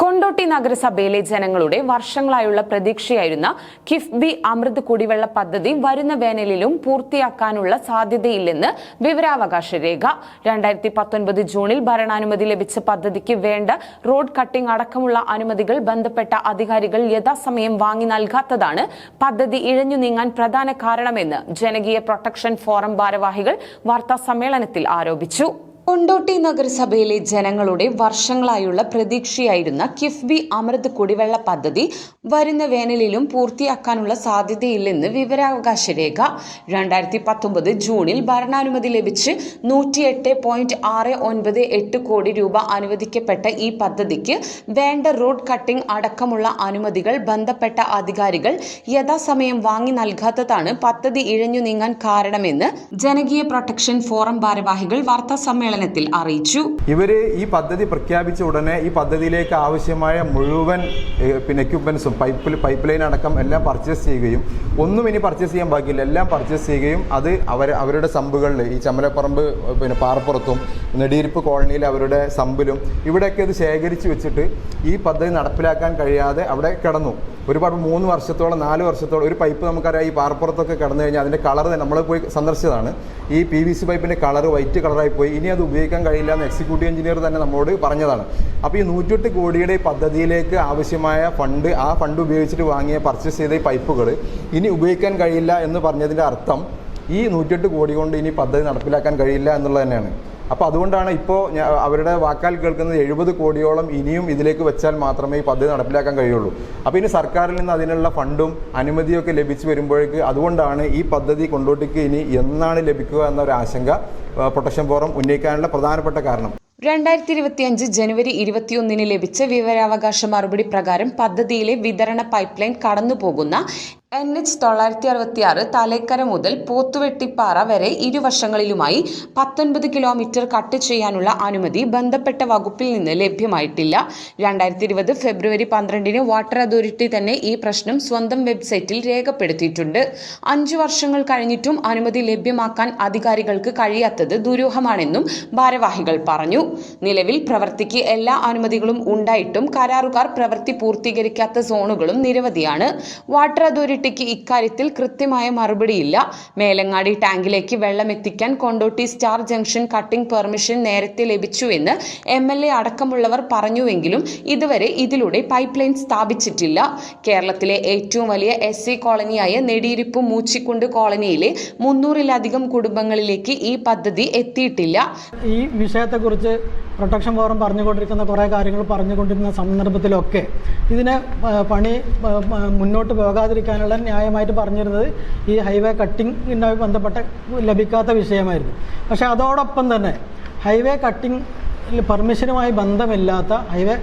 Kondotty നഗരസഭയിലെ ജനങ്ങളുടെ വർഷങ്ങളായുള്ള പ്രതീക്ഷയായിരുന്ന കിഫ്ബി അമൃത് കുടിവെള്ള പദ്ധതി വരുന്ന വേനലിലും പൂർത്തിയാക്കാനുള്ള സാധ്യതയില്ലെന്ന് വിവരാവകാശ രേഖ. രണ്ടായിരത്തി പത്തൊൻപത് ജൂണിൽ ഭരണാനുമതി ലഭിച്ച പദ്ധതിക്ക് വേണ്ട റോഡ് കട്ടിംഗ് അടക്കമുള്ള അനുമതികൾ ബന്ധപ്പെട്ട അധികാരികൾ യഥാസമയം വാങ്ങി നൽകാത്തതാണ് പദ്ധതി ഇഴഞ്ഞു നീങ്ങാൻ പ്രധാന കാരണമെന്ന് ജനകീയ പ്രൊട്ടക്ഷൻ ഫോറം ഭാരവാഹികൾ വാർത്താ സമ്മേളനത്തിൽ ആരോപിച്ചു. കൊണ്ടോട്ടി നഗരസഭയിലെ ജനങ്ങളുടെ വർഷങ്ങളായുള്ള പ്രതീക്ഷയായിരുന്ന കിഫ്ബി അമൃത് കുടിവെള്ള പദ്ധതി വരുന്ന വേനലിലും പൂർത്തിയാക്കാനുള്ള സാധ്യതയില്ലെന്ന് വിവരാവകാശ രേഖ. രണ്ടായിരത്തി പത്തൊമ്പത് ജൂണിൽ ഭരണാനുമതി ലഭിച്ച് നൂറ്റിയെട്ട് പോയിന്റ് ആറ് ഒൻപത് എട്ട് കോടി രൂപ അനുവദിക്കപ്പെട്ട ഈ പദ്ധതിക്ക് വേണ്ട റോഡ് കട്ടിംഗ് അടക്കമുള്ള അനുമതികൾ ബന്ധപ്പെട്ട അധികാരികൾ യഥാസമയം വാങ്ങി നൽകാത്തതാണ് പദ്ധതി ഇഴഞ്ഞു നീങ്ങാൻ കാരണമെന്ന് ജനകീയ പ്രൊട്ടക്ഷൻ ഫോറം ഭാരവാഹികൾ വാർത്താ സമ്മേളനത്തിൽ അറിയിച്ചു. ഇവർ ഈ പദ്ധതി പ്രഖ്യാപിച്ച ഉടനെ ഈ പദ്ധതിയിലേക്ക് ആവശ്യമായ മുഴുവൻ പിന്നെ എക്യുപ്മെൻസും പൈപ്പ് പൈപ്പ് ലൈൻ അടക്കം എല്ലാം പർച്ചേസ് ചെയ്യുകയും ഒന്നും ഇനി പർച്ചേസ് ചെയ്യാൻ ബാക്കിയില്ല. എല്ലാം പർച്ചേസ് ചെയ്യുകയും അത് അവർ അവരുടെ സമ്പുകളിൽ ഈ ചമലപ്പറമ്പ് പിന്നെ പാറപ്പുറത്തും നെടിയിരിപ്പ് കോളനിയിൽ അവരുടെ സമ്പിലും ഇവിടെയൊക്കെ ഇത് ശേഖരിച്ച് വെച്ചിട്ട് ഈ പദ്ധതി നടപ്പിലാക്കാൻ കഴിയാതെ അവിടെ കിടന്നു. ഒരുപാട് മൂന്ന് വർഷത്തോളം നാല് വർഷത്തോളം ഒരു പൈപ്പ് നമുക്കറിയാം ഈ പാറപ്പുറത്തൊക്കെ കിടന്നു കഴിഞ്ഞാൽ അതിന്റെ കളർ നമ്മൾ പോയി സന്ദർശിച്ചതാണ്. ഈ പി വി സി പൈപ്പിന്റെ കളർ വൈറ്റ് കളറായി പോയി. ഇനി അത് ഉപയോഗിക്കാൻ കഴിയില്ല എന്ന് എക്സിക്യൂട്ടീവ് എഞ്ചിനീയർ തന്നെ നമ്മളോട് പറഞ്ഞതാണ്. അപ്പോൾ ഈ നൂറ്റെട്ട് കോടിയുടെ പദ്ധതിയിലേക്ക് ആവശ്യമായ ഫണ്ട് ആ ഫണ്ട് ഉപയോഗിച്ചിട്ട് വാങ്ങിയ പർച്ചേസ് ചെയ്ത ഈ പൈപ്പുകൾ ഇനി ഉപയോഗിക്കാൻ കഴിയില്ല എന്ന് പറഞ്ഞതിന്റെ അർത്ഥം ഈ നൂറ്റെട്ട് കോടി കൊണ്ട് ഇനി പദ്ധതി നടപ്പിലാക്കാൻ കഴിയില്ല എന്നുള്ളത് തന്നെയാണ്. അപ്പോൾ അതുകൊണ്ടാണ് ഇപ്പോൾ അവരുടെ വാക്കാൽ കേൾക്കുന്നത് എഴുപത് കോടിയോളം ഇനിയും ഇതിലേക്ക് വെച്ചാൽ മാത്രമേ ഈ പദ്ധതി നടപ്പിലാക്കാൻ കഴിയുള്ളൂ. അപ്പോൾ ഇനി സർക്കാരിൽ നിന്ന് അതിനുള്ള ഫണ്ടും അനുമതിയൊക്കെ ലഭിച്ചു വരുമ്പോഴേക്ക് അതുകൊണ്ടാണ് ഈ പദ്ധതി കൊണ്ടോട്ടിക്ക് ഇനി എന്നാണ് ലഭിക്കുക എന്നൊരു ആശങ്ക പ്രൊട്ടക്ഷൻ ഫോറം ഉന്നയിക്കാനുള്ള പ്രധാനപ്പെട്ട കാരണം. രണ്ടായിരത്തി ഇരുപത്തിയഞ്ച് ജനുവരി ഇരുപത്തിയൊന്നിന് ലഭിച്ച വിവരാവകാശ മറുപടി പ്രകാരം പദ്ധതിയിലെ വിതരണ പൈപ്പ് ലൈൻ കടന്നുപോകുന്ന എൻ എച്ച് തൊള്ളായിരത്തി അറുപത്തി ആറ് തലേക്കര മുതൽ പോത്തുവെട്ടിപ്പാറ വരെ ഇരുവശങ്ങളിലുമായി പത്തൊൻപത് കിലോമീറ്റർ കട്ട് ചെയ്യാനുള്ള അനുമതി ബന്ധപ്പെട്ട വകുപ്പിൽ നിന്ന് ലഭ്യമായിട്ടില്ല. രണ്ടായിരത്തി ഇരുപത് ഫെബ്രുവരി പന്ത്രണ്ടിന് വാട്ടർ അതോറിറ്റി തന്നെ ഈ പ്രശ്നം സ്വന്തം വെബ്സൈറ്റിൽ രേഖപ്പെടുത്തിയിട്ടുണ്ട്. അഞ്ചു വർഷങ്ങൾ കഴിഞ്ഞിട്ടും അനുമതി ലഭ്യമാക്കാൻ അധികാരികൾക്ക് കഴിയാത്തത് ദുരൂഹമാണെന്നും ഭാരവാഹികൾ പറഞ്ഞു. നിലവിൽ പ്രവൃത്തിക്ക് എല്ലാ അനുമതികളും ഉണ്ടായിട്ടും കരാറുകാർ പ്രവൃത്തി പൂർത്തീകരിക്കാത്ത സോണുകളും നിരവധിയാണ്. വാട്ടർ അതോറിറ്റിക്ക് ഇക്കാര്യത്തിൽ കൃത്യമായ മറുപടിയില്ല. മേലങ്ങാടി ടാങ്കിലേക്ക് വെള്ളം എത്തിക്കാൻ Kondotty star junction cutting permission നേരത്തെ ലഭിച്ചുവെന്ന് എം എൽ എ അടക്കമുള്ളവർ പറഞ്ഞുവെങ്കിലും ഇതുവരെ ഇതിലൂടെ പൈപ്പ് ലൈൻ സ്ഥാപിച്ചിട്ടില്ല. കേരളത്തിലെ ഏറ്റവും വലിയ എസ് സി കോളനിയായ നെടിയിരിപ്പ് മൂച്ചിക്കുണ്ട് കോളനിയിലെ മുന്നൂറിലധികം കുടുംബങ്ങളിലേക്ക് ഈ പദ്ധതി എത്തിയിട്ടില്ല. ഈ വിഷയത്തെക്കുറിച്ച് പ്രൊട്ടക്ഷൻ ഫോറം പറഞ്ഞുകൊണ്ടിരിക്കുന്ന കുറേ കാര്യങ്ങൾ പറഞ്ഞുകൊണ്ടിരുന്ന സന്ദർഭത്തിലൊക്കെ ഇതിനെ പണി മുന്നോട്ട് പോകാതിരിക്കാനുള്ള ന്യായമായിട്ട് പറഞ്ഞിരുന്നത് ഈ ഹൈവേ കട്ടിങ്ങിനുമായി ബന്ധപ്പെട്ട ലഭിക്കാത്ത വിഷയമായിരുന്നു. പക്ഷേ അതോടൊപ്പം തന്നെ ഹൈവേ കട്ടിങ് പെർമിഷനുമായി ബന്ധമില്ലാത്ത ഹൈവേ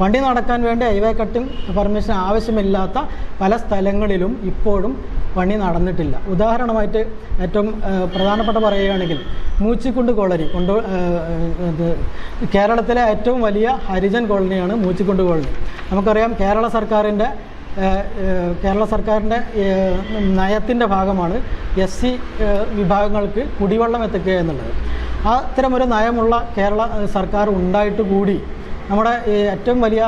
വണ്ടി നടക്കാൻ വേണ്ടി ഹൈവേ കട്ടിങ് പെർമിഷൻ ആവശ്യമില്ലാത്ത പല സ്ഥലങ്ങളിലും ഇപ്പോഴും പണി നടന്നിട്ടില്ല. ഉദാഹരണമായിട്ട് ഏറ്റവും പ്രധാനപ്പെട്ട പറയുകയാണെങ്കിൽ മൂച്ചിക്കുണ്ട് കോളനി കൊണ്ട് കേരളത്തിലെ ഏറ്റവും വലിയ ഹരിജൻ കോളനിയാണ് മൂച്ചിക്കുണ്ട് കോളനി. നമുക്കറിയാം കേരള സർക്കാരിന്റെ കേരള സർക്കാരിന്റെ നയത്തിന്റെ ഭാഗമാണ് എസ് സി വിഭാഗങ്ങൾക്ക് കുടിവെള്ളം എത്തിക്കുക എന്നുള്ളത്. അത്തരമൊരു നയമുള്ള കേരള സർക്കാർ ഉണ്ടായിട്ട് കൂടി നമ്മുടെ ഏറ്റവും വലിയ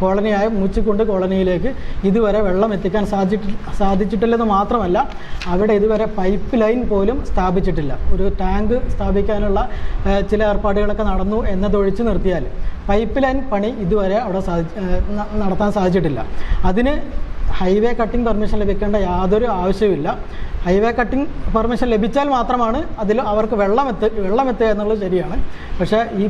കോളനിയായ മൂച്ചിക്കുണ്ട് കോളനിയിലേക്ക് ഇതുവരെ വെള്ളം എത്തിക്കാൻ സാധിച്ചിട്ട് സാധിച്ചിട്ടില്ലെന്ന് മാത്രമല്ല അവിടെ ഇതുവരെ പൈപ്പ് ലൈൻ പോലും സ്ഥാപിച്ചിട്ടില്ല. ഒരു ടാങ്ക് സ്ഥാപിക്കാനുള്ള ചില ഏർപ്പാടുകളൊക്കെ നടന്നു എന്നതൊഴിച്ച് നിർത്തിയാൽ പൈപ്പ് ലൈൻ പണി ഇതുവരെ അവിടെ നടത്താൻ സാധിച്ചിട്ടില്ല. അതിന് ഹൈവേ കട്ടിംഗ് പെർമിഷൻ ലഭിക്കേണ്ട യാതൊരു ആവശ്യവുമില്ല. ഹൈവേ കട്ടിംഗ് പെർമിഷൻ ലഭിച്ചാൽ മാത്രമാണ് അതിൽ അവർക്ക് വെള്ളം എത്ത വെള്ളം എത്തുക എന്നുള്ളത് ശരിയാണ്. പക്ഷേ ഈ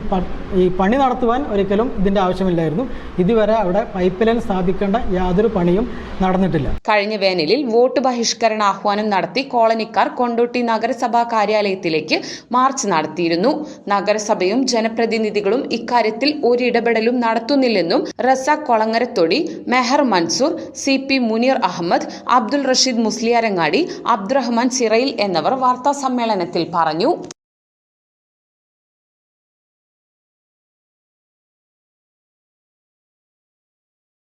ഈ പണി നടത്തുവാൻ ഒരിക്കലും ഇതിന്റെ ആവശ്യമില്ലായിരുന്നു. ഇതുവരെ അവിടെ പൈപ്പ് ലൈൻ സ്ഥാപിക്കേണ്ട യാതൊരു പണിയും നടന്നിട്ടില്ല. കഴിഞ്ഞ വേനലിൽ വോട്ട് ബഹിഷ്കരണ ആഹ്വാനം നടത്തി കോളനിക്കാർ കൊണ്ടോട്ടി നഗരസഭാ കാര്യാലയത്തിലേക്ക് മാർച്ച് നടത്തിയിരുന്നു. നഗരസഭയും ജനപ്രതിനിധികളും ഇക്കാര്യത്തിൽ ഒരിടപെടലും നടത്തുന്നില്ലെന്നും റസ കൊളങ്ങരത്തൊടി മെഹർ മൻസൂർ സി പി മുനീർ അഹമ്മദ് അബ്ദുൾ റഷീദ് മുസ്ലിയാരങ്ങാടി അബ്ദുറഹ്മാൻ ചിറയിൽ എന്നിവർ വാർത്താസമ്മേളനത്തിൽ പറഞ്ഞു.